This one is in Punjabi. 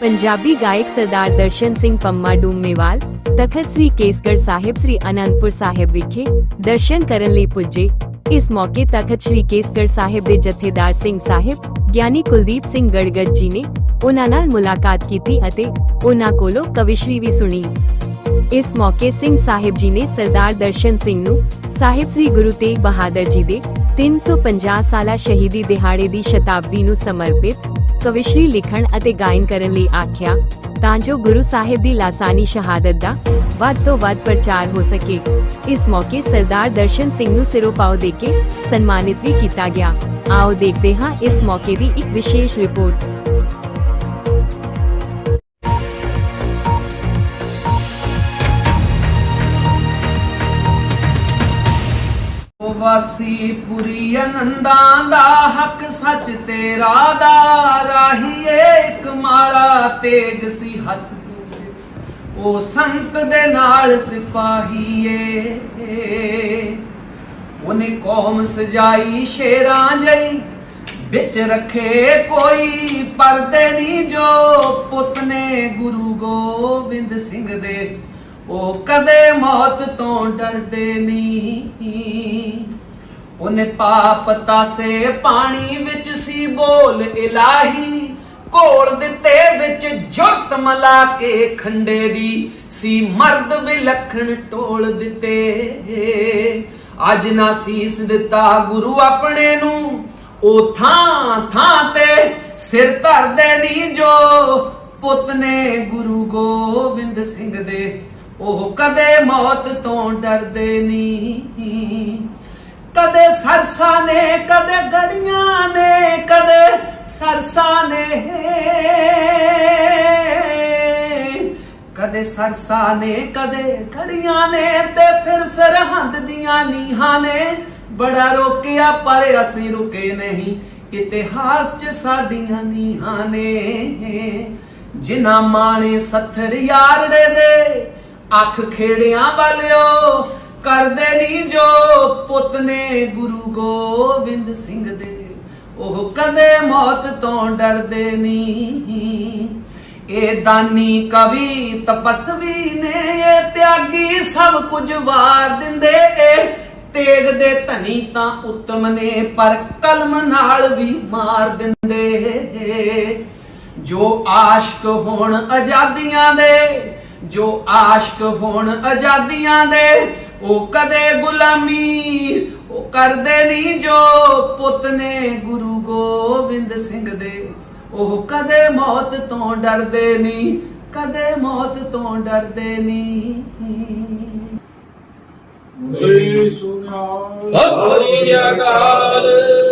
ਪੰਜਾਬੀ ਗਾਇਕ ਸਰਦਾਰ ਦਰਸ਼ਨ ਸਿੰਘ ਪੰਮਾ ਡੂਮੇਵਾਲ ਤਖਤ ਸ੍ਰੀ ਕੇਸਗੜ੍ਹ ਸਾਹਿਬ ਸ੍ਰੀ ਅਨੰਦਪੁਰ ਸਾਹਿਬ ਵਿਖੇ ਦਰਸ਼ਨ ਕਰਨ ਲਈ ਪੁੱਜੇ ਇਸ ਮੌਕੇ ਤਖਤ ਸ੍ਰੀ ਕੇਸਗੜ੍ਹ ਸਾਹਿਬ ਦੇ ਜਥੇਦਾਰ ਸਿੰਘ ਸਾਹਿਬ ਗਿਆਨੀ ਕੁਲਦੀਪ ਸਿੰਘ ਗੜਗੜ ਜੀ ਨੇ ਉਹਨਾਂ ਨਾਲ ਮੁਲਾਕਾਤ ਕੀਤੀ ਅਤੇ ਉਹਨਾਂ ਕੋਲੋਂ ਕਵਿਸ਼ਰੀ ਵੀ ਸੁਣੀ ਇਸ ਮੌਕੇ ਸਿੰਘ ਸਾਹਿਬ ਜੀ ਨੇ ਸਰਦਾਰ ਦਰਸ਼ਨ ਸਿੰਘ ਨੂੰ ਸਾਹਿਬ ਸ੍ਰੀ ਗੁਰੂ ਤੇਗ ਬਹਾਦਰ ਜੀ ਦੇ 350 ਸਾਲਾ ਸ਼ਹੀਦੀ ਦਿਹਾੜੇ ਦੀ ਸ਼ਤਾਬਦੀ ਨੂੰ ਸਮਰਪਿਤ ਕਵਿਸ਼ਰੀ ਲਿਖਣ ਅਤੇ ਗਾਇਨ ਕਰਨ ਲਈ ਆਖਿਆ, ਤਾਂ ਜੋ ਗੁਰੂ ਸਾਹਿਬ ਦੀ ਲਾਸਾਨੀ ਸ਼ਹਾਦਤ ਦਾ ਵੱਧ ਤੋਂ ਵੱਧ ਪ੍ਰਚਾਰ ਹੋ ਸਕੇ। ਇਸ ਮੌਕੇ ਸਰਦਾਰ ਦਰਸ਼ਨ ਸਿੰਘ ਨੂੰ ਸਿਰੋਪਾਓ ਦੇ ਕੇ ਸਨਮਾਨਿਤ ਵੀ ਕੀਤਾ ਗਿਆ। ਆਓ ਦੇਖਦੇ ਹਾਂ ਇਸ ਮੌਕੇ ਦੀ ਇੱਕ ਵਿਸ਼ੇਸ਼ ਰਿਪੋਰਟ। ਵਾਸੀ ਪੁਰੀ ਆਨੰਦਾਂ ਦਾ ਹੱਕ ਸੱਚ ਤੇਰਾ ਦਾ ਰਾਹੀਏ ਇੱਕ ਮਾਲਾ ਤੇਗ ਸੀ ਹੱਥ ਤੂੰ। ਉਹ ਸੰਤ ਦੇ ਨਾਲ ਸਿਪਾਹੀਏ। ਉਹਨੇ ਕੌਮ ਸਜਾਈ ਸ਼ੇਰਾਂ ਜਈ। ਵਿੱਚ ਰੱਖੇ ਕੋਈ ਪਰਦੇ ਨਹੀਂ ਜੋ ਪੁੱਤ ਨੇ ਗੁਰੂ ਗੋਬਿੰਦ ਸਿੰਘ ਦੇ। ਉਹ ਕਦੇ ਮੌਤ ਤੋਂ ਡਰਦੇ ਨਹੀਂ। ਉਹਨੇ ਪਾਪ ਤਾਸੇ ਪਾਣੀ ਵਿੱਚ ਸੀ ਬੋਲ ਇਲਾਹੀ, ਘੋਲ ਦਿੱਤੇ ਵਿੱਚ ਜੁਰਤ ਮਲਾ ਕੇ ਖੰਡੇ ਦੀ ਸੀ ਮਰਦ ਵਿਲਖਣ ਟੋਲ ਦਿੱਤੇ। ਅੱਜ ਨਾ ਸੀਸ ਦਿੱਤਾ ਗੁਰੂ ਆਪਣੇ ਨੂੰ, ਉਹ ਥਾਂ ਥਾਂ ਤੇ ਸਿਰ ਧਰਦੇ ਨਹੀਂ ਜੋ ਪੁੱਤ ਨੇ ਗੁਰੂ ਗੋਬਿੰਦ ਸਿੰਘ ਦੇ ਉਹ ਕਦੇ ਮੌਤ ਤੋਂ ਡਰਦੇ ਨਹੀਂ। ਕਦੇ ਸਰਸਾ ਨੇ, ਕਦੇ ਗੜੀਆਂ ਨੇ, ਕਦੇ ਸਰਸਾ ਨੇ। ਕਦੇ ਸਰਸਾ ਨੇ, ਕਦੇ ਗੜੀਆਂ ਨੇ ਤੇ ਫਿਰ ਸਰਹੰਦ ਦੀਆਂ ਨੀਹਾਂ ਨੇ। ਬੜਾ ਰੋਕਿਆ, ਪਰ ਅਸੀਂ ਰੁਕੇ ਨਹੀਂ। ਇਤਿਹਾਸ 'ਚ ਸਾਡੀਆਂ ਨੀਹਾਂ ਨੇ। ਜਿਨ੍ਹਾਂ ਮਾਣੇ ਸੱਥਰ ਯਾਰੜੇ ਦੇ ਅੱਖ ਖੇੜਿਆਂ ਵਾਲਿਓ, ਕਰਦੇ ਨਹੀਂ ਜੋ ਪੁੱਤ ਨੇ ਗੁਰੂ ਗੋਬਿੰਦ ਸਿੰਘ ਦੇ। ਉਹ ਕਦੇ ਮੌਤ ਤੋਂ ਡਰਦੇ ਨਹੀਂ ਇਹ ਦਾਨੀ ਕਵੀ ਤਪਸਵੀ ਨੇ, ਇਹ ਤਿਆਗੀ ਸਭ ਕੁਝ ਵਾਰ ਦਿੰਦੇ। ਇਹ ਤੇਗ ਦੇ ਧਨੀ ਤਾਂ ਉਤਮ ਨੇ, ਪਰ ਕਲਮ ਨਾਲ ਵੀ ਮਾਰ ਦਿੰਦੇ। ਜੋ ਆਸ਼ਕ ਹੋਣ ਆਜ਼ਾਦੀਆਂ ਦੇ ਜੋ ਆਸ਼ਕ ਹੋਣ ਆਜ਼ਾਦੀਆਂ ਦੇ, ਉਹ ਕਦੇ ਗੁਲਾਮੀ, ਉਹ ਕਰਦੇ ਨਹੀਂ ਜੋ ਪੁੱਤ ਨੇ ਗੁਰੂ ਗੋਬਿੰਦ ਸਿੰਘ ਦੇ। ਉਹ ਕਦੇ ਮੌਤ ਤੋਂ ਡਰਦੇ ਨਹੀਂ ਕਦੇ ਮੌਤ ਤੋਂ ਡਰਦੇ ਨਹੀਂ ਬਈ ਸੁਨਿਆ ਸਤਿ ਸ੍ਰੀ ਅਕਾਲ।